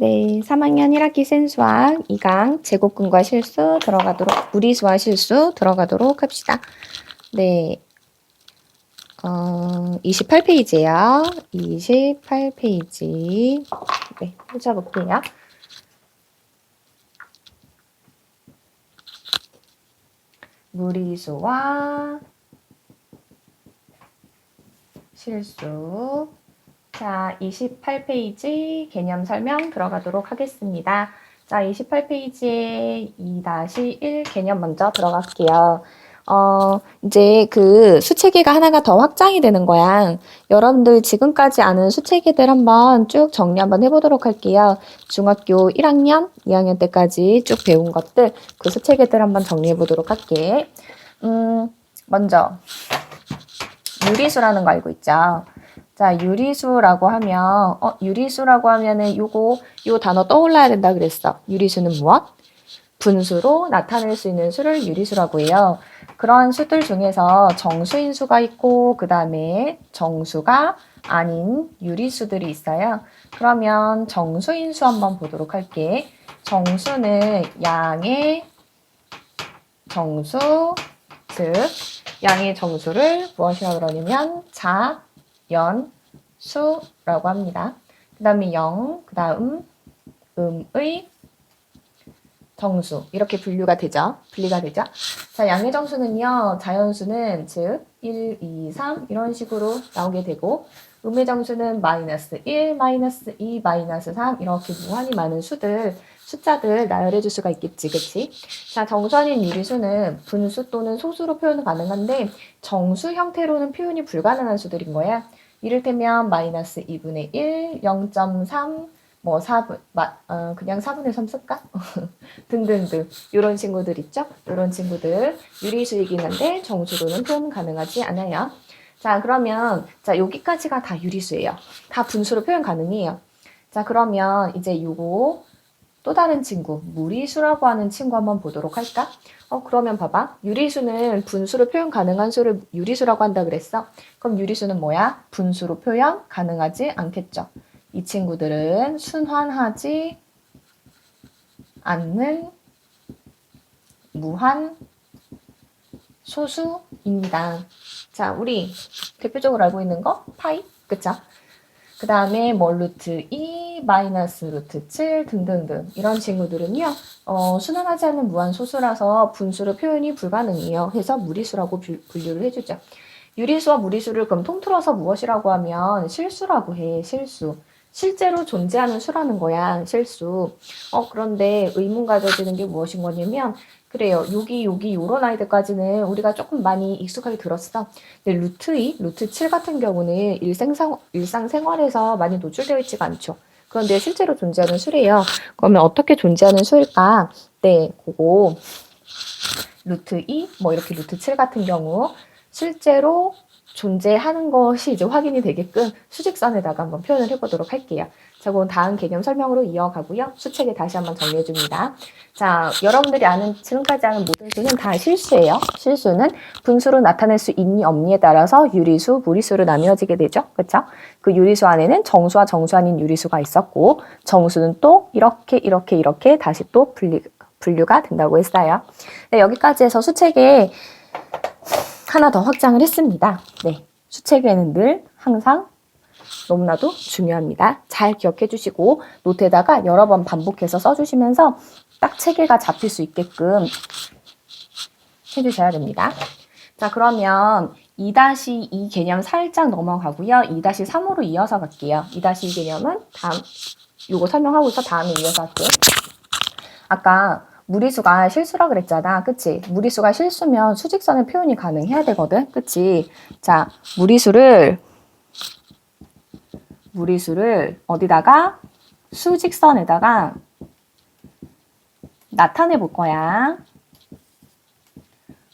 네, 3학년 1학기 센수학 2강 제곱근과 실수 들어가도록 무리수와 실수 들어가도록 합시다. 네. 어, 28페이지예요. 28페이지. 네, 펼쳐볼게요. 무리수와 실수. 자, 28페이지 개념 설명 들어가도록 하겠습니다. 자, 28페이지에 2-1 개념 먼저 들어갈게요. 어, 이제 그 수체계가 하나가 더 확장이 되는 거야. 여러분들 지금까지 아는 수체계들 한번 쭉 정리 한번 해보도록 할게요. 중학교 1학년, 2학년 때까지 쭉 배운 것들, 그 수체계들 한번 정리해 보도록 할게. 음, 먼저, 유리수라는 거 알고 있죠? 자, 유리수라고 하면, 어, 유리수라고 하면은 요거, 요 단어 떠올라야 된다 그랬어. 유리수는 무엇? 분수로 나타낼 수 있는 수를 유리수라고 해요. 그런 수들 중에서 정수인 수가 있고, 그 다음에 정수가 아닌 유리수들이 있어요. 그러면 정수인 수 한번 보도록 할게. 정수는 양의 정수, 즉, 양의 정수를 무엇이라고 그러냐면 자 연 수라고 합니다. 그 다음에 0, 그 다음 음의 정수 이렇게 분류가 되죠. 분리가 되죠. 자, 양의 정수는요. 자연수는 즉 1, 2, 3 이런 식으로 나오게 되고 음의 정수는 마이너스 1, 마이너스 2, 마이너스 3 이렇게 무한히 많은 수들 숫자들 나열해 줄 수가 있겠지. 그치? 자, 정수 아닌 유리수는 분수 또는 소수로 표현 가능한데 정수 형태로는 표현이 불가능한 수들인 거야. 이를테면 마이너스 2분의 1, 0.3, 뭐 4분, 마, 어, 그냥 4분의 3 쓸까? 등등등. 이런 친구들 있죠? 이런 친구들 유리수이긴 한데 정수로는 표현 가능하지 않아요. 자, 그러면 자, 여기까지가 다 유리수예요. 다 분수로 표현 가능해요. 자, 그러면 이제 요거 또 다른 친구, 무리수라고 하는 친구 한번 보도록 할까? 어, 그러면 봐봐. 유리수는 분수로 표현 가능한 수를 유리수라고 한다 그랬어. 그럼 유리수는 뭐야? 분수로 표현 가능하지 않겠죠. 이 친구들은 순환하지 않는 무한 소수입니다. 자, 우리 대표적으로 알고 있는 거 파이, 그쵸? 그 다음에 뭐 루트 2, 마이너스 루트 7 등등등 이런 친구들은요 어, 순환하지 않는 무한 소수라서 분수로 표현이 불가능해요. 해서 무리수라고 부- 분류를 해주죠. 유리수와 무리수를 그럼 통틀어서 무엇이라고 하면 실수라고 해. 실수. 실제로 존재하는 수라는 거야. 실수. 어 그런데 의문 가져지는 게 무엇인 거냐면 그래요. 여기 여기 요런 아이들까지는 우리가 조금 많이 익숙하게 들었어. 근데 루트 2, 루트 7 같은 경우는 일생상, 일상생활에서 많이 노출되어 있지가 않죠. 그런데 실제로 존재하는 수래요. 그러면 어떻게 존재하는 수일까? 네, 그거 루트 2, 뭐 이렇게 루트 7 같은 경우 실제로 존재하는 것이 이제 확인이 되게끔 수직선에다가 한번 표현을 해보도록 할게요. 자, 그럼 다음 개념 설명으로 이어가고요. 수책에 다시 한번 정리해 줍니다. 자, 여러분들이 아는, 지금까지 아는 모든 수는 다 실수예요. 실수는 분수로 나타낼 수 있니 없니에 따라서 유리수, 무리수로 나뉘어지게 되죠. 그쵸? 그 유리수 안에는 정수와 정수 아닌 유리수가 있었고, 정수는 또 이렇게, 이렇게, 이렇게 다시 또 분리, 분류가 된다고 했어요. 네, 여기까지 해서 수책에 하나 더 확장을 했습니다. 네. 수책에는 늘 항상 너무나도 중요합니다. 잘 기억해 주시고 노트에다가 여러 번 반복해서 써주시면서 딱 체계가 잡힐 수 있게끔 해주셔야 됩니다. 자, 그러면 2-2 개념 살짝 넘어가고요. 2-3으로 이어서 갈게요. 2-2 개념은 다음, 요거 설명하고서 다음에 이어서 할게요. 아까 무리수가 실수라 그랬잖아. 그치? 무리수가 실수면 수직선의 표현이 가능해야 되거든. 그치? 자, 무리수를 무리수를 어디다가 수직선에다가 나타내 볼 거야.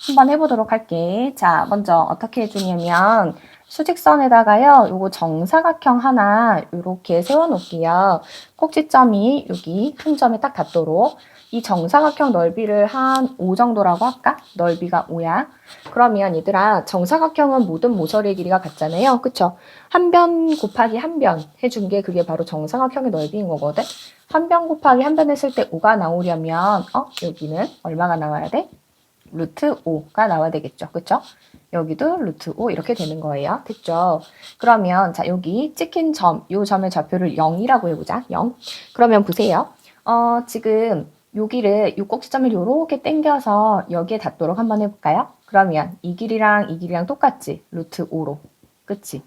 한번 해보도록 할게. 자, 먼저 어떻게 해주냐면 수직선에다가요, 요거 정사각형 하나 요렇게 세워놓을게요. 꼭지점이 여기 한 점에 딱 닿도록 이 정사각형 넓이를 한 5 정도라고 할까? 넓이가 5야. 그러면 얘들아, 정사각형은 모든 모서리의 길이가 같잖아요. 그쵸? 한 변 곱하기 한 변 해준 게 그게 바로 정사각형의 넓이인 거거든. 한 변 곱하기 한 변 했을 때 5가 나오려면, 어? 여기는 얼마가 나와야 돼? 루트 5가 나와야 되겠죠. 그쵸? 여기도 루트 5 이렇게 되는 거예요. 됐죠? 그러면 자 여기 찍힌 점, 요 점의 좌표를 0이라고 해보자. 0. 그러면 보세요. 어, 지금 여기를 요 꼭지점을 요렇게 당겨서 여기에 닿도록 한번 해볼까요? 그러면 이 길이랑 이 길이랑 똑같지? 루트 5로. 그치?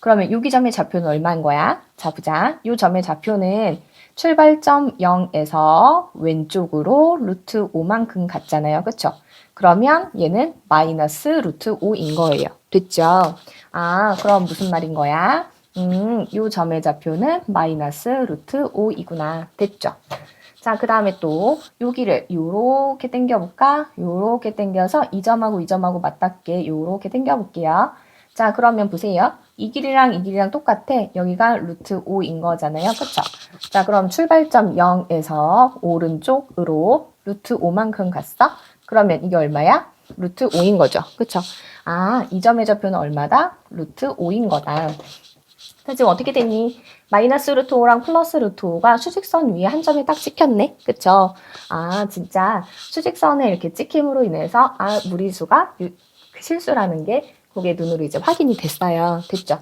그러면 여기 점의 좌표는 얼마인 거야? 자, 보자. 요 점의 좌표는 출발점 0에서 왼쪽으로 루트 5만큼 갔잖아요. 그쵸? 그러면 얘는 마이너스 루트 5인 거예요. 됐죠? 아, 그럼 무슨 말인 거야? 음, 요 점의 좌표는 마이너스 루트 5이구나. 됐죠? 자, 그 다음에 또 여기를 요렇게 당겨볼까? 요렇게 당겨서 이 점하고 이 점하고 맞닿게 요렇게 당겨볼게요. 자, 그러면 보세요. 이 길이랑 이 길이랑 똑같아. 여기가 루트 5인 거잖아요. 그쵸? 자, 그럼 출발점 0에서 오른쪽으로 루트 5만큼 갔어? 그러면 이게 얼마야? 루트 5인 거죠. 그쵸? 아, 이 점의 좌표는 얼마다? 루트 5인 거다. 그래서 지금 어떻게 됐니? 마이너스 루트 5랑 플러스 루트 5가 수직선 위에 한 점에 딱 찍혔네. 그쵸? 아, 진짜 수직선에 이렇게 찍힘으로 인해서 아, 무리수가 유- 실수라는 게 그게 눈으로 이제 확인이 됐어요. 됐죠?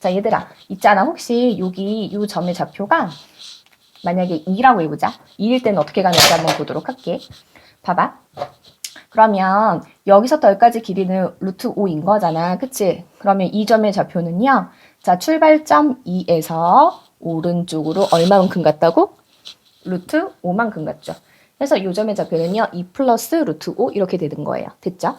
자, 얘들아, 있잖아. 혹시 여기 요 점의 좌표가 만약에 2라고 해보자. 2일 때는 어떻게 가는지 한번 보도록 할게. 봐봐. 그러면 여기서부터 여기까지 길이는 루트 5인 거잖아. 그치? 그러면 이 점의 좌표는요. 자, 출발점 2에서 오른쪽으로 얼마만큼 갔다고? 루트 5만큼 갔죠. 그래서 이 점의 좌표는요. 2 플러스 루트 5 이렇게 되는 거예요. 됐죠?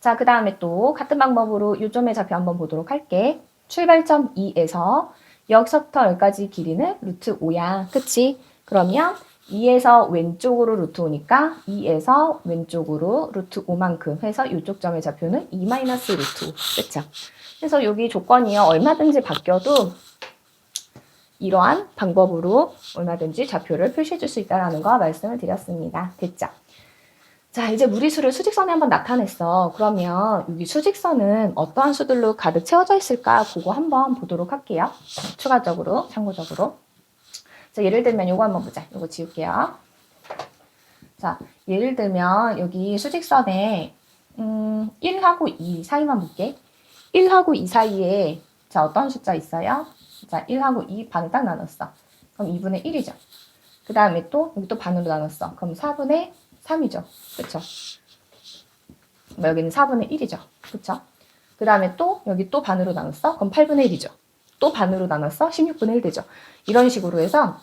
자, 그 다음에 또 같은 방법으로 이 점의 좌표 한번 보도록 할게. 출발점 2에서 여기서부터 여기까지 길이는 루트 5야. 그치? 그러면 2에서 왼쪽으로 루트 5니까 2에서 왼쪽으로 루트 5만큼 해서 이쪽 점의 좌표는 2 마이너스 루트 5. 그쵸? 그래서 여기 조건이요. 얼마든지 바뀌어도 이러한 방법으로 얼마든지 좌표를 표시해 줄 수 있다는 거 말씀을 드렸습니다. 됐죠? 자, 이제 무리수를 수직선에 한번 나타냈어. 그러면 여기 수직선은 어떠한 수들로 가득 채워져 있을까? 그거 한번 보도록 할게요. 추가적으로, 참고적으로. 자, 예를 들면 요거 한번 보자. 요거 지울게요. 자, 예를 들면 여기 수직선에 음, 1하고 2 사이만 볼게. 1하고 2 사이에 자, 어떤 숫자 있어요? 자, 1하고 2 반을 딱 나눴어. 그럼 2분의 1이죠. 그 다음에 또 여기 또 반으로 나눴어. 그럼 4분의 3이죠. 그쵸? 뭐 여기는 4분의 1이죠. 그쵸? 그 다음에 또 여기 또 반으로 나눴어? 그럼 8분의 1이죠. 또 반으로 나눴어? 16분의 1 되죠. 이런 식으로 해서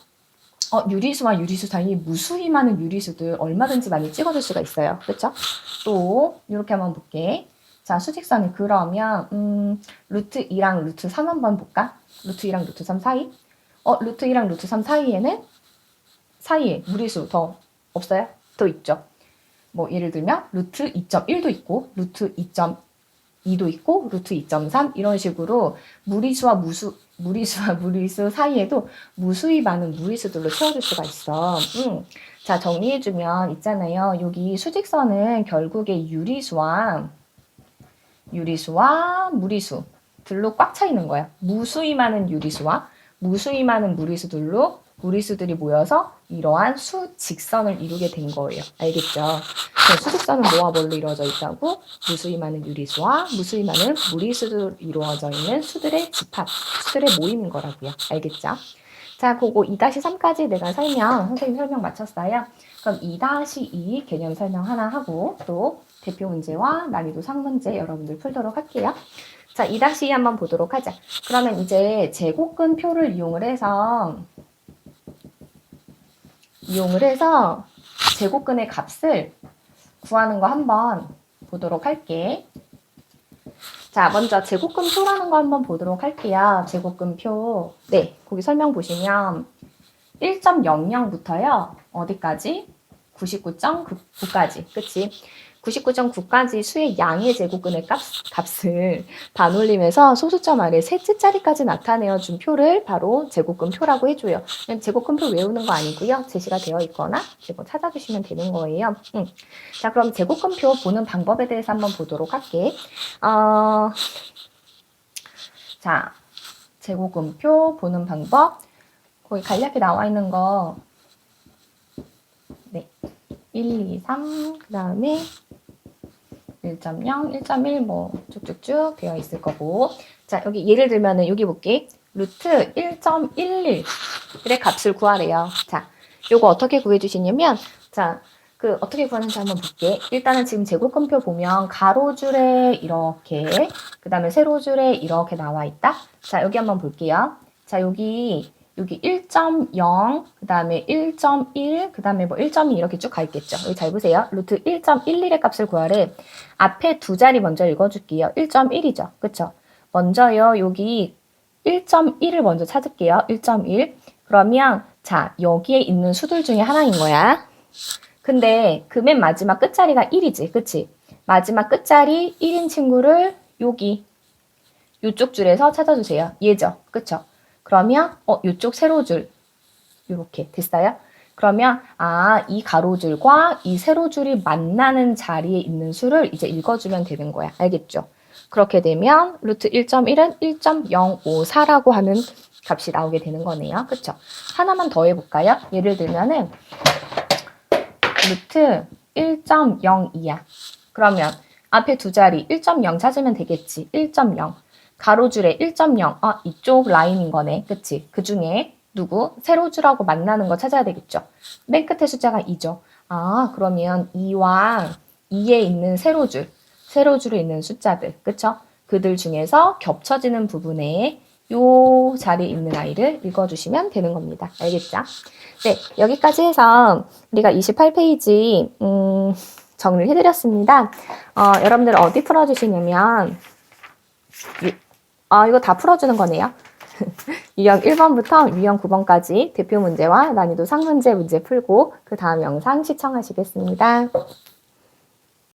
어, 유리수와 유리수 사이 무수히 많은 유리수들 얼마든지 많이 찍어줄 수가 있어요. 그쵸? 또 이렇게 한번 볼게. 자, 수직선이 그러면 음, 루트 2랑 루트 3 한번 볼까? 루트 2랑 루트 3 사이? 어, 루트 2랑 루트 3 사이에는 사이에 무리수 더 없어요? 더 있죠. 뭐 예를 들면 루트 2.1도 있고 루트 2.2도 있고 루트 2.3 이런 식으로 무리수와 무수 무리수와 무리수 사이에도 무수히 많은 무리수들로 채워줄 수가 있어. 음. 자 정리해주면 있잖아요. 여기 수직선은 결국에 유리수와 유리수와 무리수 들로 꽉 차 있는 거야. 무수히 많은 유리수와 무수히 많은 무리수들로 무리수들이 모여서 이러한 수 직선을 이루게 된 거예요. 알겠죠? 수직선은 뭐와 뭘로 이루어져 있다고? 무수히 많은 유리수와 무수히 많은 무리수로 이루어져 있는 수들의 집합, 수들의 모임인 거라고요. 알겠죠? 자, 그거 2-3까지 내가 설명, 선생님 설명 마쳤어요. 그럼 2-2 개념 설명 하나 하고 또 대표 문제와 난이도 상문제 여러분들 풀도록 할게요. 자, 2-2 한번 보도록 하자. 그러면 이제 제곱근 표를 이용을 해서 이용을 해서 제곱근의 값을 구하는 거 한번 보도록 할게. 자, 먼저 제곱근 표라는 거 한번 보도록 할게요. 제곱근 표. 네, 거기 설명 보시면 1.00부터요. 어디까지? 99.9까지. 그치? 99.9까지 수의 양의 제곱근의 값, 값을 반올림해서 소수점 아래 셋째 자리까지 나타내어 준 표를 바로 제곱근 표라고 해줘요. 그냥 제곱근 표 외우는 거 아니고요. 제시가 되어 있거나 제곱 찾아주시면 되는 거예요. 음. 자, 그럼 제곱근 표 보는 방법에 대해서 한번 보도록 할게. 어, 자, 제곱근 표 보는 방법. 거기 간략히 나와 있는 거. 네. 1, 2, 3, 그 다음에 1.0, 1.1 뭐 쭉쭉쭉 되어 있을 거고. 자, 여기 예를 들면은 여기 볼게. 루트 1.11의 값을 구하래요. 자, 요거 어떻게 구해 주시냐면 자, 그 어떻게 구하는지 한번 볼게. 일단은 지금 제곱근표 보면 가로줄에 이렇게, 그 다음에 세로줄에 이렇게 나와 있다. 자, 여기 한번 볼게요. 자, 여기 여기 1.0, 그 다음에 1.1, 그 다음에 뭐 1.2 이렇게 쭉 가 있겠죠. 여기 잘 보세요. 루트 1.11의 값을 구하래. 앞에 두 자리 먼저 읽어줄게요. 1.1이죠. 그쵸? 먼저요, 여기 1.1을 먼저 찾을게요. 1.1. 그러면, 자, 여기에 있는 수들 중에 하나인 거야. 근데 그 맨 마지막 끝자리가 1이지. 그치? 마지막 끝자리 1인 친구를 여기, 요쪽 줄에서 찾아주세요. 얘죠. 그쵸? 그러면 어 이쪽 세로줄 이렇게 됐어요? 그러면 아 이 가로줄과 이 세로줄이 만나는 자리에 있는 수를 이제 읽어주면 되는 거야. 알겠죠? 그렇게 되면 루트 1.1은 1.054라고 하는 값이 나오게 되는 거네요. 그쵸? 하나만 더 해볼까요? 예를 들면은 루트 1.02야. 그러면 앞에 두 자리 1.0 찾으면 되겠지. 1.0. 가로줄에 1.0. 아, 이쪽 라인인 거네. 그치? 그 중에 누구? 세로줄하고 만나는 거 찾아야 되겠죠. 맨 끝에 숫자가 2죠. 아, 그러면 2와 2에 있는 세로줄, 세로줄에 있는 숫자들. 그쵸? 그들 중에서 겹쳐지는 부분에 요 자리에 있는 아이를 읽어주시면 되는 겁니다. 알겠죠? 네, 여기까지 해서 우리가 28페이지, 음, 정리를 해드렸습니다. 어, 여러분들 어디 풀어주시냐면, 유- 아, 이거 다 풀어주는 거네요. 유형 1번부터 유형 9번까지 대표 문제와 난이도 상문제 문제 풀고 그 다음 영상 시청하시겠습니다.